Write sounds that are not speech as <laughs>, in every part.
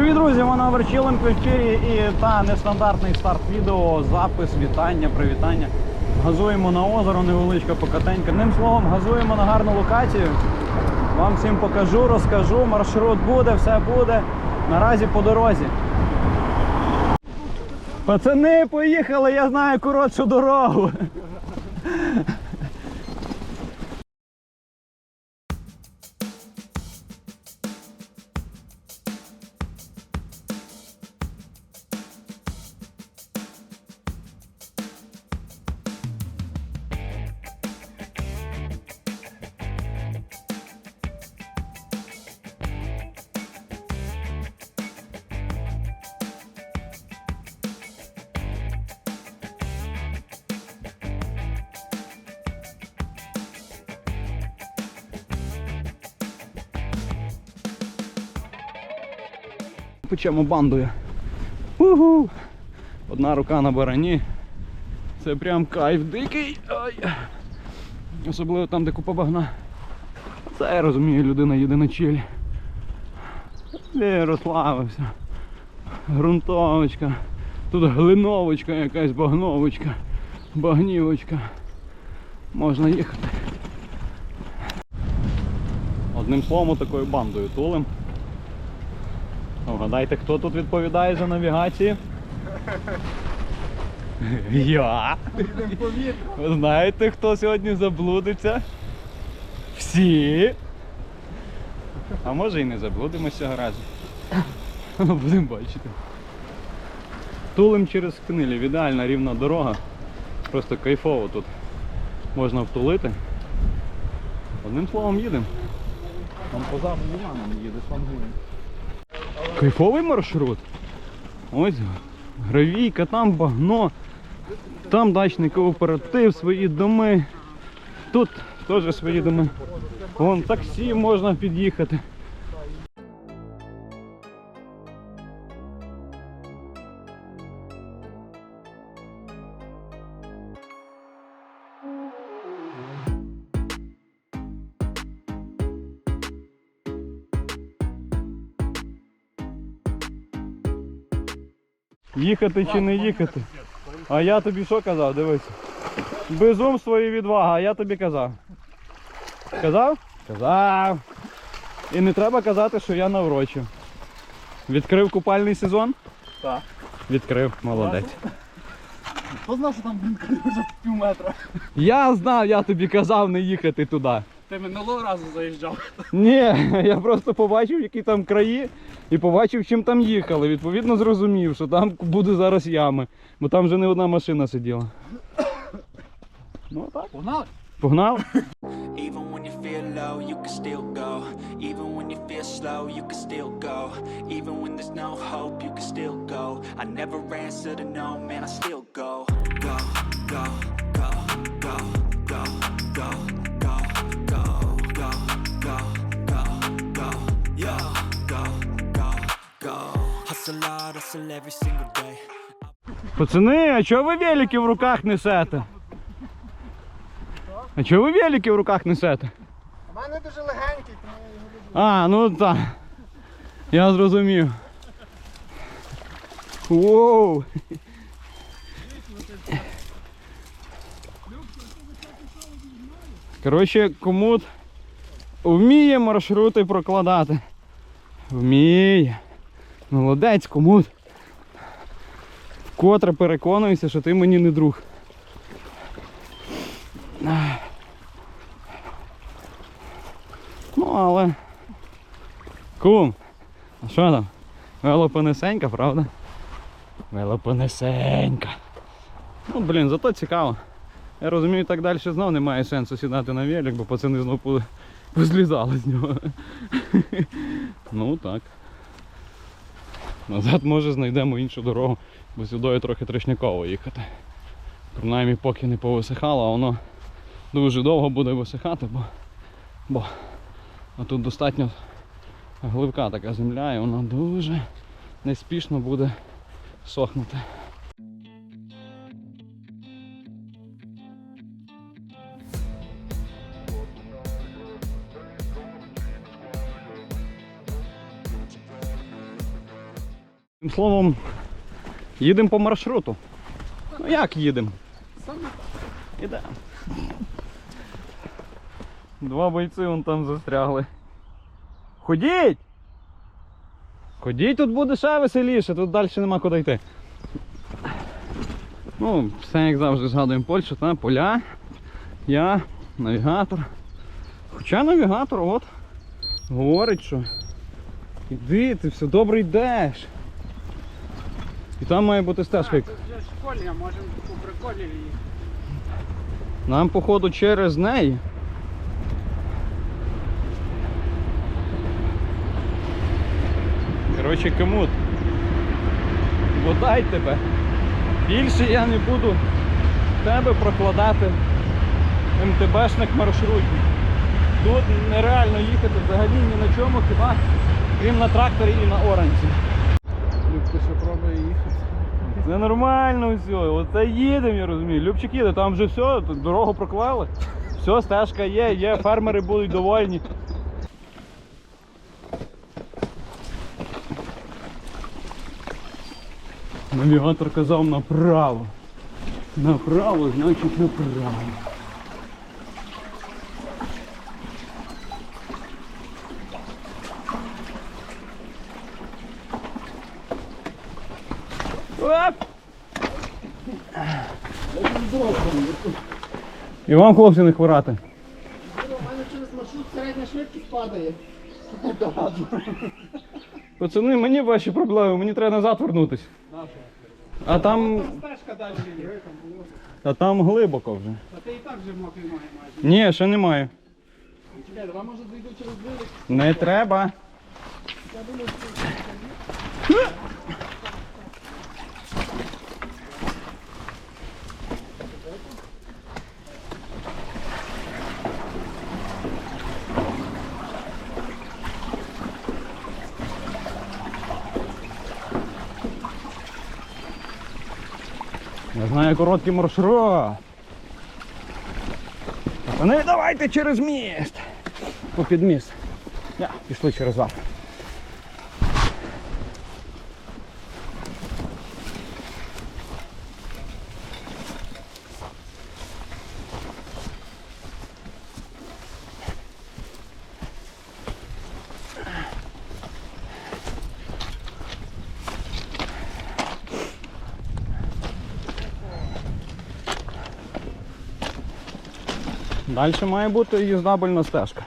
Привіт, друзі! Вона в ефірі і та нестандартний старт відео, запис, вітання, привітання. Газуємо на озеро, невеличка покатенька. Одним словом, газуємо на гарну локацію. Вам всім покажу, розкажу. Маршрут буде, все буде. Наразі по дорозі. Пацани, поїхали, я знаю коротшу дорогу. Печемо бандою. Угу. Одна рука на барані. Це прям кайф дикий. Ай. Особливо там, де купа багна. Це я розумію, людина їде на чилі. Де розслабився. Грунтовочка. Тут глиновочка якась багновочка. Багнівочка. Можна їхати. Одним словом, такою бандою тулим. Вгадайте, хто тут відповідає за навігацію? Я. Знаєте, хто сьогодні заблудиться? Всі. А може і не заблудимося разу. Ну, Будемо бачити. Тулим через Книлів. Ідеальна рівна дорога. Просто кайфово тут можна втулити. Одним словом їдемо. Там позаду їде, фангує. Кайфовий маршрут. Ось гравійка, там багно, там дачний кооператив, свої доми. Тут теж свої доми. Вон таксі можна під'їхати. Їхати чи не їхати? А я тобі що казав? Дивись. Безумство і відвага, а я тобі казав. Казав? Казав. І не треба казати, що я наврочив. Відкрив купальний сезон? Так. Відкрив, молодець. Хто знав, що там блін, вже пів метра? Я знав, я тобі казав не їхати туди. Ти минулого разу заїжджав. Ні, <laughs> я просто побачив, які там краї, і побачив, чим там їхали. Відповідно, зрозумів, що там буде зараз ями, бо там вже не одна машина сиділа. Ну так. Погнали? Погнав? Even when you feel low, you can still go. Even when you feel slow, you can still go. Even when there's no hope, you can still go. I never answer to no, man, I still go. Go, go, go, go, go, go, Пацани, а чого ви велики в руках несете? А чого ви велики в руках несете? У мене дуже легенький, тому я його люблю. А, ну так. Я зрозумів. Воу! Коротше, комут вміє маршрути прокладати. Вміє. Молодець, комут. Вкотре переконуюся, що ти мені не друг. Ну, але. Кум, а що там? Велопонесенька, правда? Велопонесенька. Ну, блін, зато цікаво. Я розумію, так далі знов немає сенсу сідати на велик, бо пацани знов <laughs> позлізали з нього. ну так. Назад може знайдемо іншу дорогу, бо сюди трохи трешняково їхати. Принаймні поки не повисихало, а воно дуже довго буде висихати, бо, бо а тут достатньо глибка така земля і вона дуже неспішно буде сохнути. Тим словом, їдемо по маршруту. Ну як їдемо? Ідемо. Два бойці вон там застрягли. Ходіть! Ходіть, тут буде ще веселіше, тут далі нема куди йти. Ну, все як завжди згадуємо Польщу, та поля, я, навігатор. Хоча навігатор от говорить, що іди, ти все добре йдеш. І там має бути стежка. як- Тут вже школі, можемо по приколі їхати. Нам, походу, через неї. Коротше, комут. Бодай тебе. Більше я не буду тебе прокладати МТБшних маршрутів. Тут нереально їхати взагалі ні на чому, хіба крім на тракторі і на оранці. Любка ще пробує їхати. Це нормально все. Оце їдемо, я розумію. Любчик їде, там вже все, дорогу проклали. Все, стежка є, є, фермери будуть довольні. Навігатор казав направо. Направо, значить направо. І вам, хлопці, не хворати. У мене через маршрут середня швидкість падає. Пацани, мені ваші проблеми, мені треба назад вернутись. А там. А там глибоко вже. А ти і так вже мокрий ноги майже. Ні, ще немає. Чекай, може зайду через вилик. Не треба. Я знаю короткий маршрут. Пацани, давайте через міст. Попід міст. Я, пішли через вас. Далі має бути їздабельна стежка.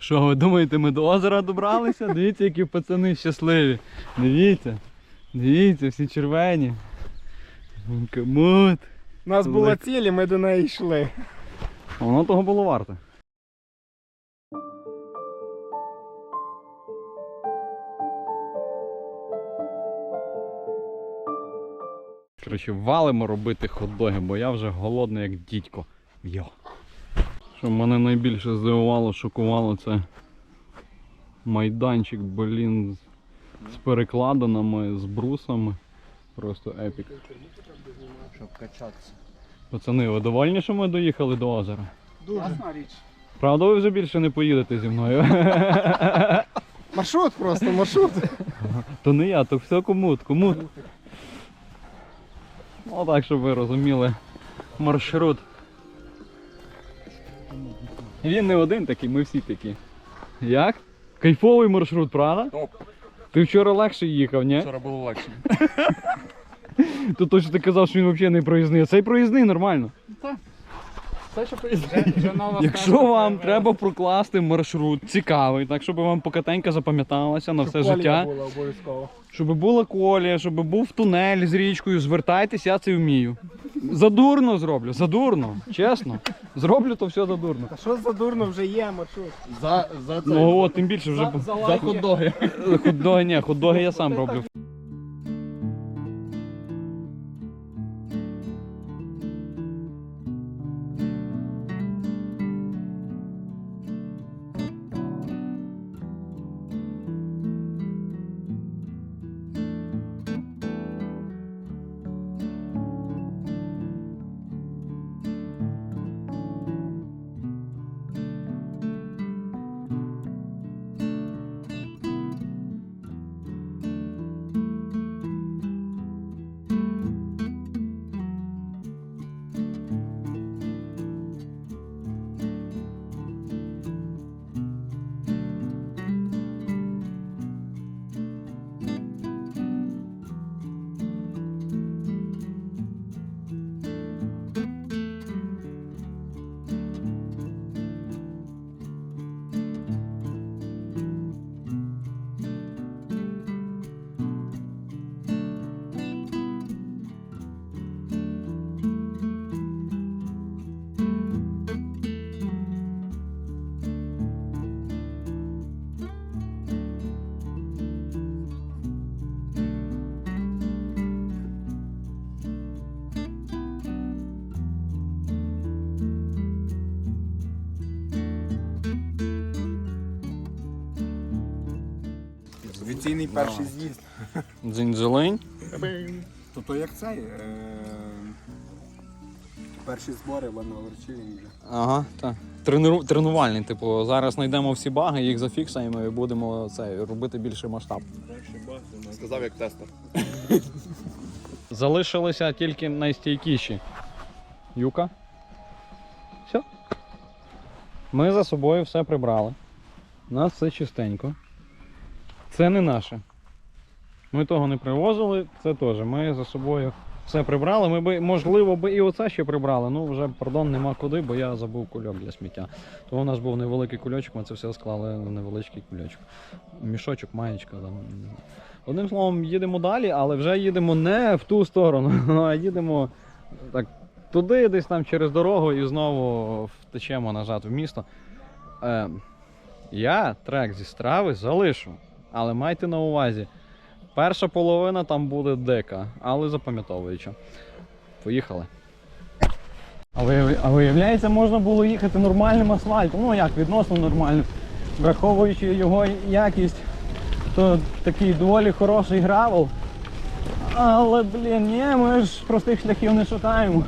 Що ви думаєте, ми до озера добралися? Дивіться, які пацани щасливі. Дивіться. Дивіться, всі червені. Комут. У нас була ціль, і ми до неї йшли. Воно того було варте. Коротше, валимо робити хот-доги, бо я вже голодний як дідько. Йо. Що мене найбільше здивувало, шокувало, це майданчик, блін, з- з перекладинами, з брусами. Просто епік. Щоб качатися. Пацани, ви довольні, що ми доїхали до озера? Ясна річ. Правда, ви вже більше не поїдете зі мною. <laughs> Маршрут просто, маршрут. <laughs> То не я, то все комут, комут. Ну так, щоб ви розуміли маршрут. Він не один такий, ми всі такі. Як? Кайфовий маршрут, правда? Топ. Ти вчора легше їхав, ні? Вчора було легше. <laughs> То точно ти казав, що він взагалі не проїзний. А цей проїзний нормально. Це що нова Якщо вам треба прокласти маршрут цікавий, так щоб вам покатенька запам'яталася на все життя. була обов'язково. Щоб була колія, щоб був тунель з річкою, звертайтесь, я це вмію. Задурно зроблю, задурно, чесно. Зроблю то все задурно. А що за дурно вже є маршрут? За, за це. Ну от, тим більше вже за хот-доги. хот-доги, ні, хот-доги я сам роблю. Офіційний перший з'їзд. Дзінь-дзелень. То то як цей. Е... Перші збори в Верчині. Ага, так. Трениру... Тренувальний, типу, зараз знайдемо всі баги, їх зафіксаємо і будемо це, робити більший масштаб. Сказав як тестер. Залишилися тільки найстійкіші. Юка. Все. Ми за собою все прибрали. У нас все чистенько. Це не наше. Ми того не привозили, це теж. Ми за собою все прибрали. Ми би, можливо, би і оце ще прибрали. Ну, вже, пардон, нема куди, бо я забув кульок для сміття. То у нас був невеликий кульочок, ми це все склали в невеличкий кульочок. Мішочок, маєчка. Там. Одним словом, їдемо далі, але вже їдемо не в ту сторону, <laughs> а їдемо так, туди, десь там через дорогу і знову втечемо назад в місто. Е, я трек зі страви залишу, але майте на увазі, перша половина там буде дика, але запам'ятовуюча. Поїхали. А виявляється, можна було їхати нормальним асфальтом. Ну як, відносно нормальним. Враховуючи його якість, то такий доволі хороший гравел. Але, блін, ні, ми ж простих шляхів не шукаємо.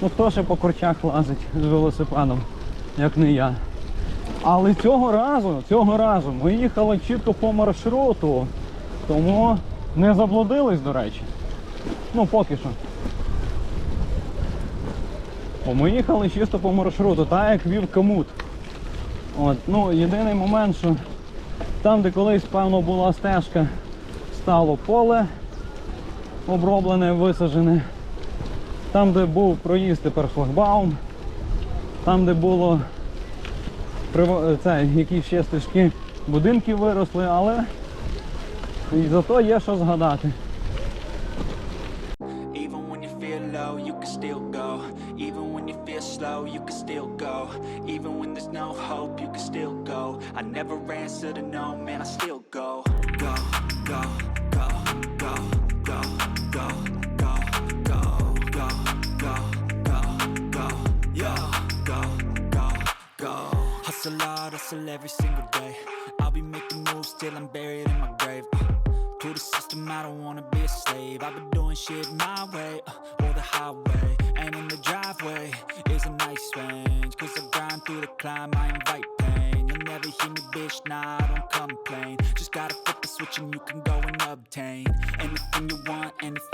Ну хто ще по корчах лазить з велосипедом, як не я. Але цього разу, цього разу ми їхали чітко по маршруту, тому не заблудились, до речі. Ну, поки що. Бо ми їхали чисто по маршруту, так як вів комут. От, ну, єдиний момент, що там, де колись, певно, була стежка, стало поле оброблене, висаджене. Там, де був проїзд, тепер шлагбаум. Там, де було це, які ще стежки будинків виросли, але і зато є що згадати. I never answer to no man, I still go, go, go. Hustle every single day. I'll be making moves till I'm buried in my grave. Uh, to the system, I don't wanna be a slave. I've been doing shit my way, uh, or the highway. And in the driveway is a nice range. Cause I grind through the climb, I invite pain. You'll never hear me, bitch, nah, I don't complain. Just gotta flip the switch and you can go and obtain anything you want, anything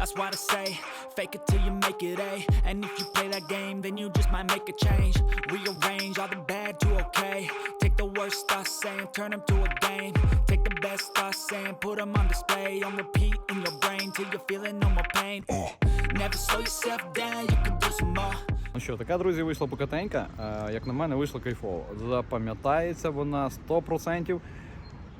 That's why I say, fake it till you make it A. And if you play that game, then you just might make a change. Rearrange all the bad to okay. Take the worst thoughts saying, turn them to a game. Take the best thoughts saying, put them on display. On repeat in your brain till you're feeling no more pain. Never slow yourself down, you can do some more. Ну що, така, друзі, вийшла покатенька. Е, Як на мене, вийшло кайфово. Запам'ятається вона 100%.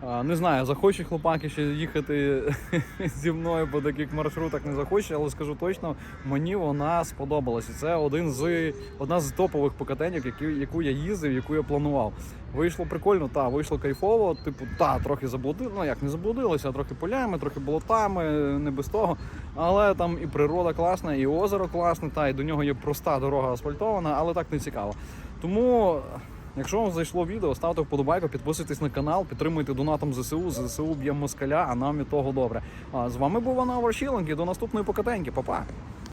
Не знаю, захочуть хлопаки ще їхати <laughs> зі мною по таких маршрутах, не захочуть, але скажу точно, мені вона сподобалася. Це один з одна з топових покатеньок, які, яку я їздив, яку я планував. Вийшло прикольно, та вийшло кайфово. Типу, та трохи заблудили, ну як не заблудилися, а трохи полями, трохи болотами, не без того. Але там і природа класна, і озеро класне, та і до нього є проста дорога асфальтована, але так не цікаво. Тому. Якщо вам зайшло відео, ставте вподобайку, підписуйтесь на канал, підтримуйте донатом ЗСУ. ЗСУ б'є москаля, а нам від того добре. А з вами був Анна Варшіленко. До наступної покатеньки. Па-па!